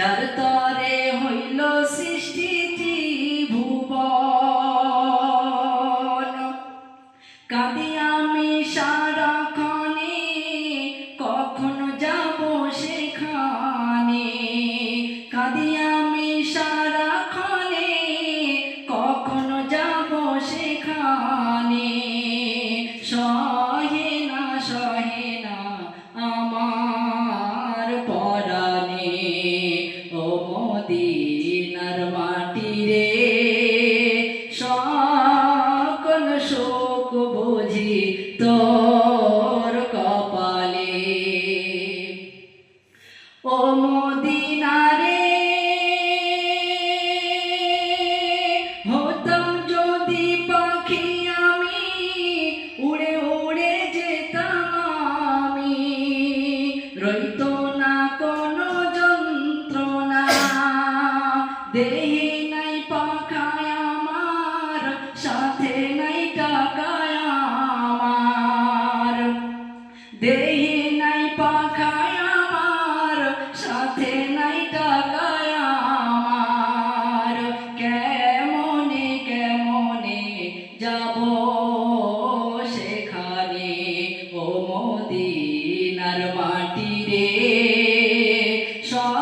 যার তরে হইল সৃষ্টি ভুবন কাঁদি আমি সারাক্ষণে মদিনারে। পাখি আমি, উড়ে উড়ে যেতাম রইত না কোনো দেহে নাই পাখায় আমার, সাথে নাই টাকায় আমার। দেহে নাই পাখায় যাব সেখানে ও মদিনার মাটি রে সকল